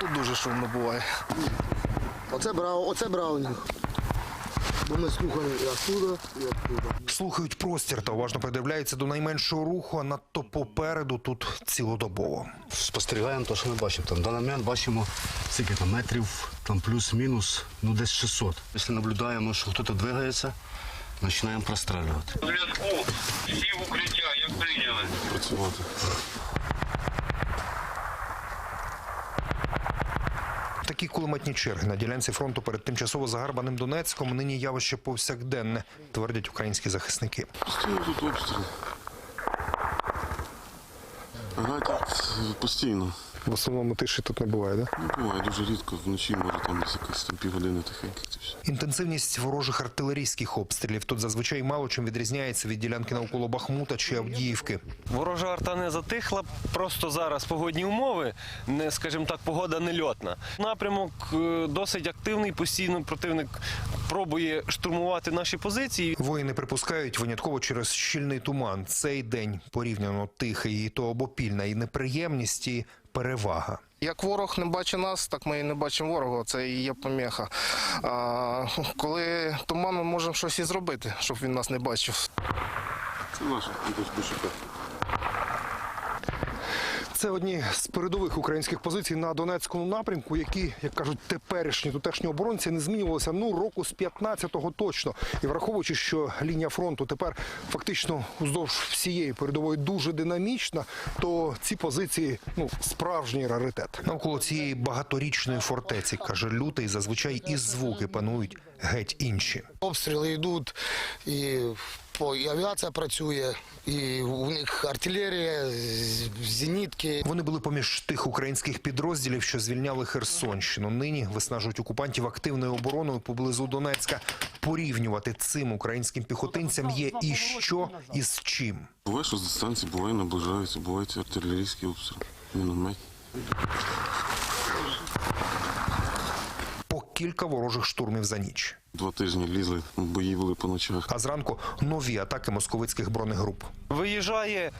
Тут дуже шумно буває. Оце брав, оце браунінг. Бо ми слухаємо і оттуда, і оттуда. Слухають простір та уважно придивляються до найменшого руху, а надто попереду тут цілодобово. Спостерігаємо те, що ми бачимо. Там в даний момент бачимо скільки там метрів, там плюс-мінус, ну десь 600. Якщо наблюдаємо, що хтось двигається, починаємо прострілювати. зв'язку. Всі в укриття, як прийняли. Працювати. Такі кулеметні черги на ділянці фронту перед тимчасово загарбаним Донецьком нині явище повсякденне, твердять українські захисники. Постійно тут обстріл. Гатять постійно. В основному тиші тут не буває, да? Ну, буває дуже рідко, вночі може там десь якась там півгодини тихенько. Це все. Інтенсивність ворожих артилерійських обстрілів тут зазвичай мало чим відрізняється від ділянки навколо Бахмута чи Авдіївки. Ворожа арта не затихла. Просто зараз погодні умови, не скажімо так, погода не льотна. Напрямок е, досить активний. Постійно противник пробує штурмувати наші позиції. Воїни припускають винятково через щільний туман. Цей день порівняно тихий, і то обопільна і неприємність, і перевага. Як ворог не бачить нас, так ми і не бачимо ворога. Це і є поміха. А, коли туман, ми можемо щось і зробити, щоб він нас не бачив. Це наше антишпишика. Це одні з передових українських позицій на Донецькому напрямку, які, як кажуть, теперішні тутешні оборонці не змінювалися ну року з 15-го точно. І враховуючи, що лінія фронту тепер фактично уздовж всієї передової дуже динамічна, то ці позиції ну справжній раритет. Навколо цієї багаторічної фортеці каже лютий, зазвичай і звуки панують геть інші. Обстріли йдуть, і, по- і авіація працює, і у них артилерія, зенітки. Вони були поміж тих українських підрозділів, що звільняли Херсонщину. Нині виснажують окупантів активною обороною поблизу Донецька. Порівнювати цим українським піхотинцям є і що, і з чим. Буває, що з дистанції буває, наближаються, бувають артилерійські обстріли. Мінометні. Кілька ворожих штурмів за ніч. Два тижні лізли, бої були по ночах. А зранку нові атаки московицьких бронегруп. Виїжджає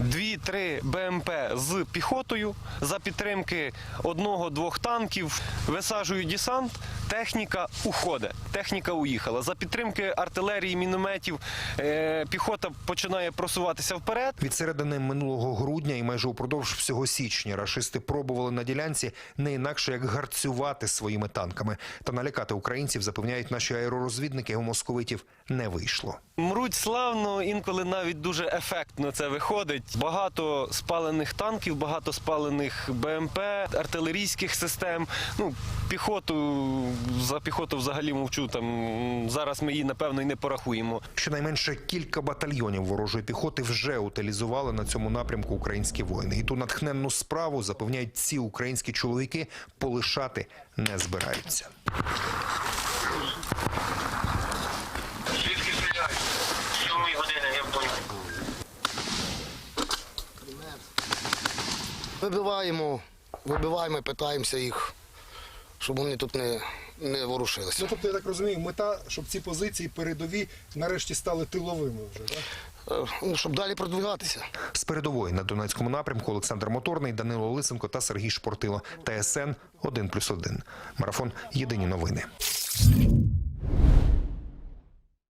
2-3 БМП з піхотою за підтримки одного-двох танків. Висаджують десант, техніка уходить. Техніка уїхала. За підтримки артилерії, мінометів е, піхота починає просуватися вперед. Від середини минулого грудня і майже упродовж всього січня рашисти пробували на ділянці не інакше як гарцювати своїми танками та налякати українців. Запевняють наші аеророзвідники. У московитів не вийшло. Мруть славно, інколи навіть дуже ефектно це виходить. Багато спалених танків, багато спалених БМП, артилерійських систем. Ну, піхоту за піхоту взагалі мовчу. Там зараз ми її напевно і не порахуємо. Щонайменше кілька батальйонів ворожої піхоти вже утилізували на цьому напрямку українські воїни. І ту натхненну справу запевняють ці українські чоловіки полишати не збираються. Вибиваємо, вибиваємо, і питаємося їх, щоб вони тут не, не ворушилися. Ну, тобто, я так розумію, мета, щоб ці позиції передові нарешті стали тиловими вже, так? Е, ну, щоб далі продвигатися. З передової на Донецькому напрямку Олександр Моторний, Данило Лисенко та Сергій Шпортило. ТСН 1+,1. Марафон. Єдині новини.